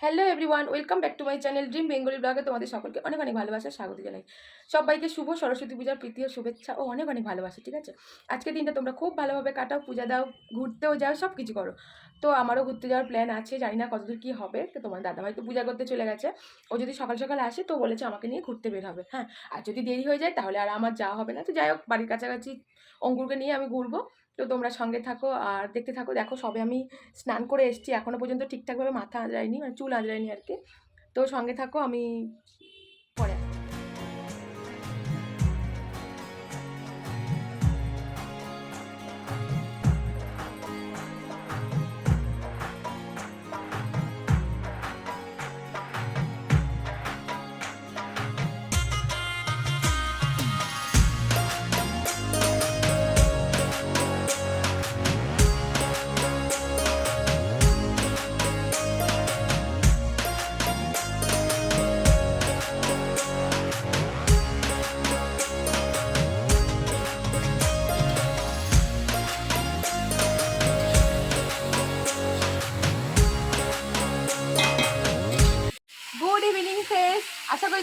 Hello everyone welcome back to my channel dream Bengali ব্লগে তোমাদের সকলকে অনেক অনেক ভালোবাসা, স্বাগত জানাই। সবাইকে শুভ সরস্বতী পূজার প্রীতি ও শুভেচ্ছা ও অনেক অনেক ভালোবাসা, ঠিক আছে? আজকে দিনটা তোমরা খুব ভালোভাবে কাটাও, পূজা দাও, ঘুরতেও যাও সব কিছু করো। তো আমারও ঘুরতে যাওয়ার প্ল্যান আছে, জানি না কতদূর কী হবে, তো তোমার দাদাভাই তো পূজা করতে চলে গেছে। ও যদি সকাল সকাল আসে তো বলেছে আমাকে নিয়ে ঘুরতে বের হবে হ্যাঁ? আর যদি দেরি হয়ে যায় তাহলে আর আমার যাওয়া হবে না। তো যাই হোক, বাড়ির কাছাকাছি অঙ্কুরকে নিয়ে আমি ঘুরবো। তো তোমরা সঙ্গে থাকো আর দেখতে থাকো। দেখো, সবে আমি স্নান করে এসছি। এখনও পর্যন্ত ঠিকঠাকভাবে মাথা আঁচড়াইনি মানে চুল আঁচড়াইনি আর কি। তো সঙ্গে থাকো, আমি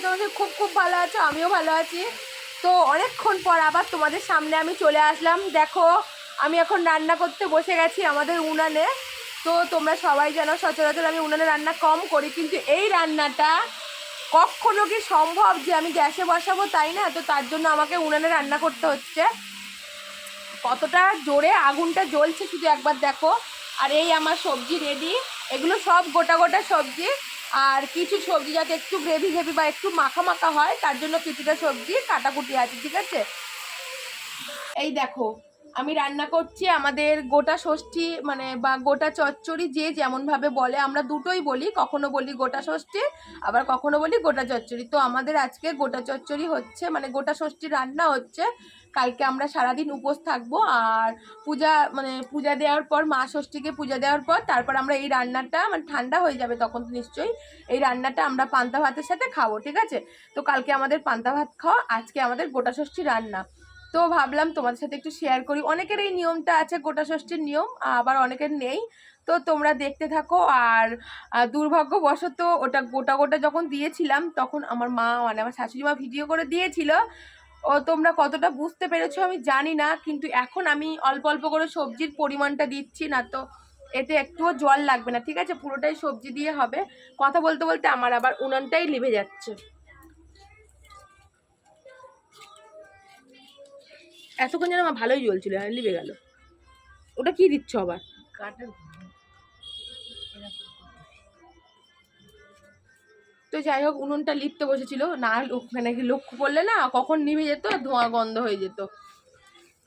তোমাদের খুব খুব ভালো আছো, আমিও ভালো আছি। তো অনেকক্ষণ পর আবার তোমাদের সামনে আমি চলে আসলাম। দেখো, আমি এখন রান্না করতে বসে গেছি আমাদের উনানে। তো তোমরা সবাই জানো সচরাচর আমি উনানে রান্না কম করি, কিন্তু এই রান্নাটা কখনো কি সম্ভব যে আমি গ্যাসে বসাবো, তাই না? তো তার জন্য আমাকে উনানে রান্না করতে হচ্ছে। কতটা জোরে আগুনটা জ্বলছে শুধু একবার দেখো। আর এই আমার সবজি রেডি এগুলো সব গোটা গোটা সবজি। আর কিছু সবজি যাতে একটু গ্রেভি গ্রেভি বা একটু মাখা মাখা হয়, তার জন্য কিছুটা সবজি কাটাকুটি আছে, ঠিক আছে? এই দেখো আমি রান্না করছি, আমাদের গোটা ষষ্ঠী মানে বা গোটা চচ্চড়ি যে যেমনভাবে বলে, আমরা দুটোই বলি, কখনো বলি গোটা ষষ্ঠী, আবার কখনো বলি গোটা চচ্চড়ি। তো আমাদের আজকে গোটা চচ্চড়ি হচ্ছে মানে গোটা ষষ্ঠী রান্না হচ্ছে। কালকে আমরা সারাদিন উপোস থাকব, আর পূজা মানে পূজা দেওয়ার পর, মা ষষ্ঠীকে পূজা দেওয়ার পর, তারপর আমরা এই রান্নাটা মানে ঠান্ডা হয়ে যাবে তখন তো নিশ্চয়ই, এই রান্নাটা আমরা পান্তা ভাতের সাথে খাব, ঠিক আছে? তো কালকে আমাদের পান্তা ভাত খাওয়া, আজকে আমাদের গোটা ষষ্ঠী রান্না। তো ভাবলাম তোমাদের সাথে একটু শেয়ার করি। অনেকের এই নিয়মটা আছে, গোটা ষষ্ঠীর নিয়ম, আবার অনেকের নেই। তো তোমরা দেখতে থাকো আর দুর্ভাগ্যবশত ওটা গোটা গোটা যখন দিয়েছিলাম, তখন আমার মা মানে আমার শাশুড়ি মা ভিডিও করে দিয়েছিল। ও, তোমরা কতটা বুঝতে পেরেছ আমি জানি না, কিন্তু এখন আমি অল্প অল্প করে সবজির পরিমাণটা দিচ্ছি, না তো এতে একটুও জল লাগবে না, ঠিক আছে? পুরোটাই সবজি দিয়ে হবে। কথা বলতে বলতে আমার আবার উনানটাই লিভে যাচ্ছে। এতক্ষণ যেন আমার ভালোই জ্বলছিল আর লিভে গেল। ওটা কি দিচ্ছ আবার? তো যাই হোক উনুনটা লিপতে বসেছিল। না ওখানে কি লক্ষ্য করলে না কখন নিভে যেত আর ধোঁয়া গন্ধ হয়ে যেত।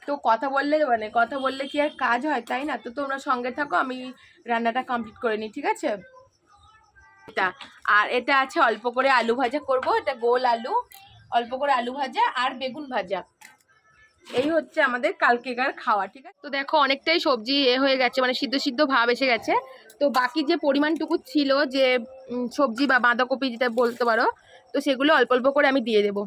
তো কথা বললে মানে কথা বললে কি আর কাজ হয় তাই না? তো তোমরা সঙ্গে থাকো আমি রান্নাটা কমপ্লিট করে নিই ঠিক আছে? এটা আর এটা আছে অল্প করে আলু ভাজা করব। এটা গোল আলু অল্প করে আলু ভাজা আর বেগুন ভাজা। এই হচ্ছে আমাদের কালকেকার খাওয়া, ঠিক আছে? তো দেখো, অনেকটাই সবজি এ হয়ে গেছে মানে সিদ্ধ সিদ্ধ ভাব এসে গেছে। তো বাকি যে পরিমাণটুকু ছিল যে সবজি বা বাঁধাকপি যেটা বলতে পারো, তো সেগুলো অল্প অল্প করে আমি দিয়ে দেবো।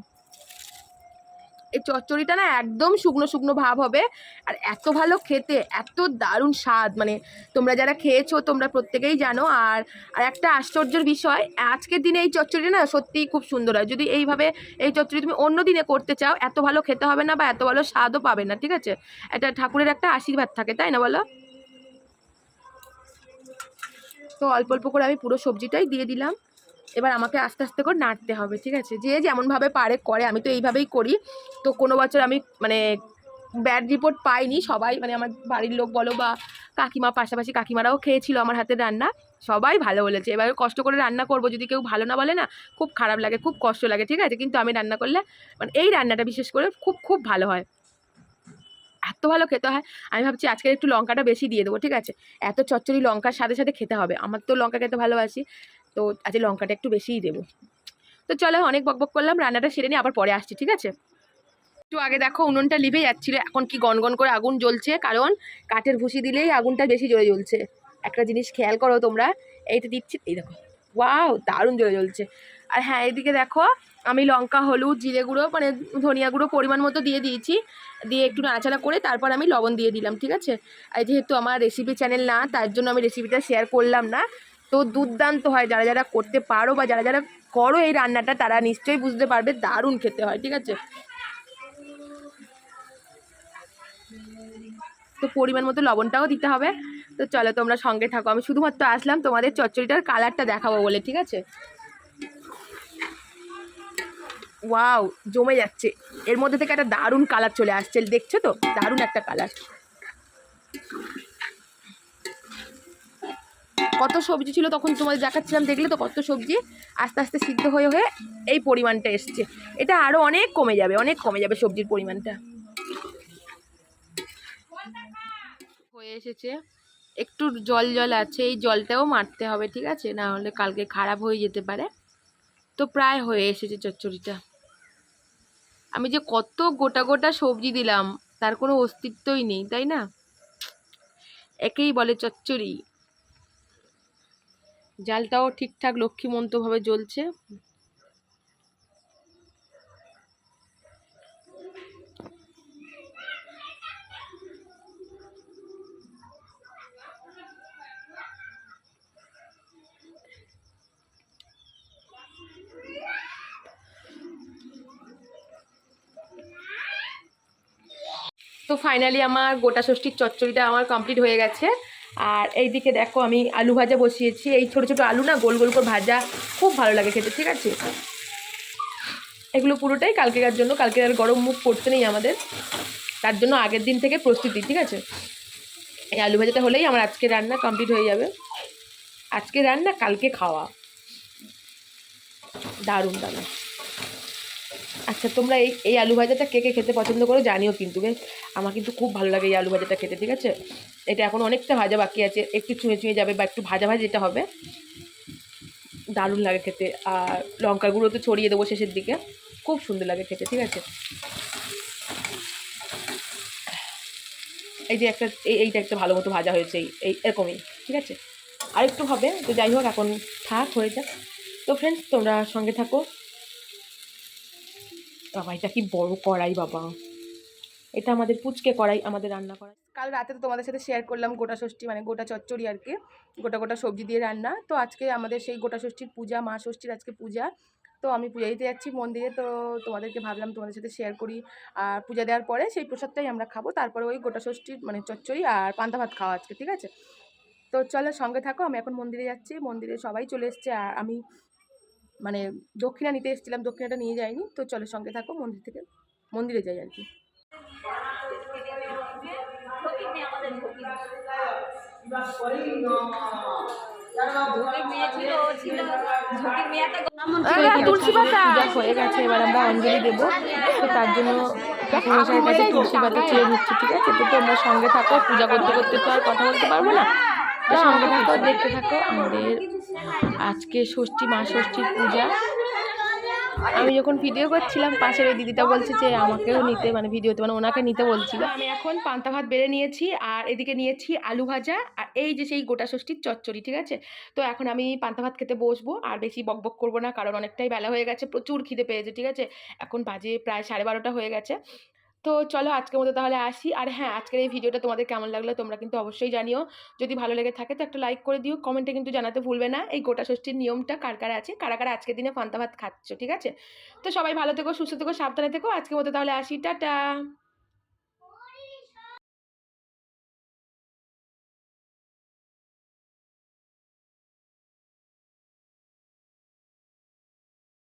এই চচ্চড়িটা না একদম শুকনো শুকনো ভাব হবে। আর এত ভালো খেতে, এত দারুণ স্বাদ। মানে তোমরা যারা খেয়েছো, তোমরা প্রত্যেকেই জানো। আর আর একটা আশ্চর্যের বিষয়, আজকের দিনে এই চচ্চড়ি না সত্যিই খুব সুন্দর হয়। যদি এইভাবে এই চচ্চড়ি তুমি অন্য দিনে করতে চাও, এত ভালো খেতে হবে না বা এত ভালো স্বাদও পাবে না, ঠিক আছে? এটা ঠাকুরের একটা আশীর্বাদ থাকে, তাই না বলো? তো অল্প অল্প করে আমি পুরো সবজিটাই দিয়ে দিলাম। এবার আমাকে আস্তে আস্তে করে নাড়তে হবে, ঠিক আছে? যে যেমনভাবে পারে করে, আমি তো এইভাবেই করি। তো কোনো বছর আমি মানে ব্যাড রিপোর্ট পাইনি। সবাই মানে আমার বাড়ির লোক বলো বা কাকিমা, পাশাপাশি কাকিমারাও খেয়েছিল আমার হাতের রান্না। সবাই ভালো বলেছে। এবার কষ্ট করে রান্না করব, যদি কেউ ভালো না বলে না, খুব খারাপ লাগে, খুব কষ্ট লাগে, ঠিক আছে? কিন্তু আমি রান্না করলে মানে এই রান্নাটা বিশেষ করে খুব খুব ভালো হয়। এত ভালো খেতে হয়। আমি ভাবছি আজকে একটু লঙ্কাটা বেশি দিয়ে দেবো, ঠিক আছে? এত চচ্চড়ি লঙ্কার সাথে সাথে খেতে হবে। আমার তো লঙ্কা খেতে ভালোবাসি। তো আজকে লঙ্কাটা একটু বেশিই দেবো। তো চলো অনেক বকবক করলাম, রান্নাটা সেরে নিয়ে আবার পরে আসছি, ঠিক আছে? একটু আগে দেখো উনুনটা লিভে যাচ্ছিল, এখন কি গনগন করে আগুন জ্বলছে, কারণ কাঠের ভুসি দিলেই আগুনটা বেশি জোরে জ্বলছে। একটা জিনিস খেয়াল করো তোমরা, এইটা দিচ্ছি, এই দেখো, ওয়াও, দারুণ জোরে জ্বলছে। আর হ্যাঁ এদিকে দেখো, আমি লঙ্কা, হলুদ, জিরে গুঁড়ো মানে ধনিয়া গুঁড়ো পরিমাণ মতো দিয়ে দিয়েছি, দিয়ে একটু নাড়াচাড়া করে তারপর আমি লবণ দিয়ে দিলাম, ঠিক আছে? আর যেহেতু আমার রেসিপি চ্যানেল না, তার জন্য আমি রেসিপিটা শেয়ার করলাম না দুর্দান্ত হয় যারা যারা করতে পারো বা যারা যারা করো এই রান্নাটা, তারা নিশ্চয়ই বুঝতে পারবে দারুণ খেতে হয়, ঠিক আছে? তো পরিমাণ মতো লবণটাও দিতে হবে। তো চলো তোমরা সঙ্গে থাকো। আমি শুধুমাত্র আসলাম তোমাদের চচ্চড়িটার কালারটা দেখাবো বলে, ঠিক আছে? ওয়াও, জমে যাচ্ছে। এর মধ্যে থেকে একটা দারুণ কালার চলে আসছে, দেখছ তো? দারুণ একটা কালার। কত সবজি ছিল তখন তোমাদের দেখাচ্ছিলাম, দেখলে তো কত সবজি আস্তে আস্তে সিদ্ধ হয়ে হয়ে এই পরিমাণটা এসছে। এটা আরও অনেক কমে যাবে, অনেক কমে যাবে সবজির পরিমাণটা। হয়ে এসেছে। একটু জল জল আছে, এই জলটাও মারতে হবে, ঠিক আছে? না হলে কালকে খারাপ হয়ে যেতে পারে। তো প্রায় হয়ে এসেছে চচ্চড়িটা। আমি যে কত গোটা গোটা সবজি দিলাম, তার কোনো অস্তিত্বই নেই, তাই না? একেই বলে চচ্চড়ি। জালটাও ঠিকঠাক লক্ষ্মীমন্তভাবে জ্বলছে। তো ফাইনালি আমার গোটা ষষ্ঠীর চচ্চড়িটা আমার কমপ্লিট হয়ে গেছে। আর এইদিকে দেখো আমি আলু ভাজা বসিয়েছি। এই ছোটো ছোটো আলু না গোল গোল করে ভাজা খুব ভালো লাগে খেতে, ঠিক আছে? এগুলো পুরোটাই কালকেকার জন্য কালকে আর গরম মুখ পড়তে নেই আমাদের। তার জন্য আগের দিন থেকে প্রস্তুতি, ঠিক আছে? এই আলু ভাজাটা হলেই আমার আজকে রান্না কমপ্লিট হয়ে যাবে। আজকে রান্না, কালকে খাওয়া। দারুণ দারুণ। আচ্ছা তোমরা এই এই আলু ভাজাটা কে কে খেতে পছন্দ করো জানিও কিন্তু বেশ আমার কিন্তু খুব ভালো লাগে এই আলু ভাজাটা খেতে, ঠিক আছে? এটা এখন অনেকটা ভাজা বাকি আছে। একটু ছুঁয়ে ছুঁয়ে যাবে বা একটু ভাজা ভাজা যেটা হবে। দারুণ লাগে খেতে। আর লঙ্কার গুঁড়ো তো ছড়িয়ে দেবো শেষের দিকে। খুব সুন্দর লাগে খেতে, ঠিক আছে? এই যে একটা, এই এইটা একটা ভালো মতো ভাজা হয়েছে, এই এরকমই, ঠিক আছে? আর একটু হবে, তো যাই হোক, এখন থাক, হয়ে যাক। তো ফ্রেন্ডস তোমরা সঙ্গে থাকো। বাবা, এটা কি বড় কড়াই, বাবা। এটা আমাদের পুচকে কড়াই, আমাদের রান্না করা কাল রাতে তো তোমাদের সাথে শেয়ার করলাম গোটা ষষ্ঠী মানে গোটা চচ্চড়ি আর কি। গোটা গোটা সবজি দিয়ে রান্না। তো আজকে আমাদের সেই গোটা ষষ্ঠীর পূজা, মা ষষ্ঠীর আজকে পূজা। তো আমি পূজা দিতে যাচ্ছি মন্দিরে, তো তোমাদেরকে ভাবলাম তোমাদের সাথে শেয়ার করি। আর পূজা দেওয়ার পরে সেই প্রসাদটাই আমরা খাব। তারপরে ওই গোটা ষষ্ঠীর মানে চচ্চড়ি আর পান্তা ভাত খাওয়া আজকে, ঠিক আছে? তো চলো সঙ্গে থাকো, আমি এখন মন্দিরে যাচ্ছি। মন্দিরে সবাই চলে এসছে, আর আমি মানে দক্ষিণা নিতে এসেছিলাম, দক্ষিণাটা নিয়ে যাইনি। তো চলো সঙ্গে থাকো, মন্দির থেকে, মন্দিরে যাই আর কি। তুলসী পাতা। হয়ে গেছে এবার আমরা অঞ্জলি দেবো। তো তার জন্য ঠাকুরমশাইয়ের কাছে তুলসী পাতা। চেয়ে নিচ্ছি ঠিক আছে? তো তোমরা সঙ্গে থাকো পূজা করতে করতে তো আর কথা বলতে পারব না? তো সঙ্গে থাকো দেখতে থাকো। আমাদের আজকে ষষ্ঠী মা ষষ্ঠীর পূজা। আমি যখন ভিডিও করছিলাম, পাশের ওই দিদিটা বলছে যে আমাকেও নিতে মানে ভিডিওতে মানে ওনাকে নিতে বলছিল। আমি এখন পান্তা ভাত বেড়ে নিয়েছি, আর এদিকে নিয়েছি আলু ভাজা, আর এই যে সেই গোটা ষষ্ঠীর চচ্চড়ি, ঠিক আছে? তো এখন আমি পান্তা ভাত খেতে বসবো, আর বেশি বক বক করব না, কারণ অনেকটাই বেলা হয়ে গেছে, প্রচুর খিদে পেয়েছে, ঠিক আছে? এখন বাজে প্রায় সাড়ে বারোটা হয়ে গেছে। তো চলো আজকের মতো তাহলে আসি। আর হ্যাঁ আজকের এই ভিডিওটা তোমাদের কেমন লাগল তোমরা কিন্তু অবশ্যই জানিও। যদি ভালো লেগে থাকে তো একটা লাইক করে দিও। কমেন্টে কিন্তু জানাতে ভুলবে না। এই গোটা ষষ্ঠীর নিয়মটা কার কারা আছে? কারা কারা আজকের দিনে ফান্তা ভাত খাচ্ছ, ঠিক আছে? তো সবাই ভালো থেকো, সুস্থ থেকো, সাবধানে থেকো। আজকের মতো তাহলে আসি। টাটা!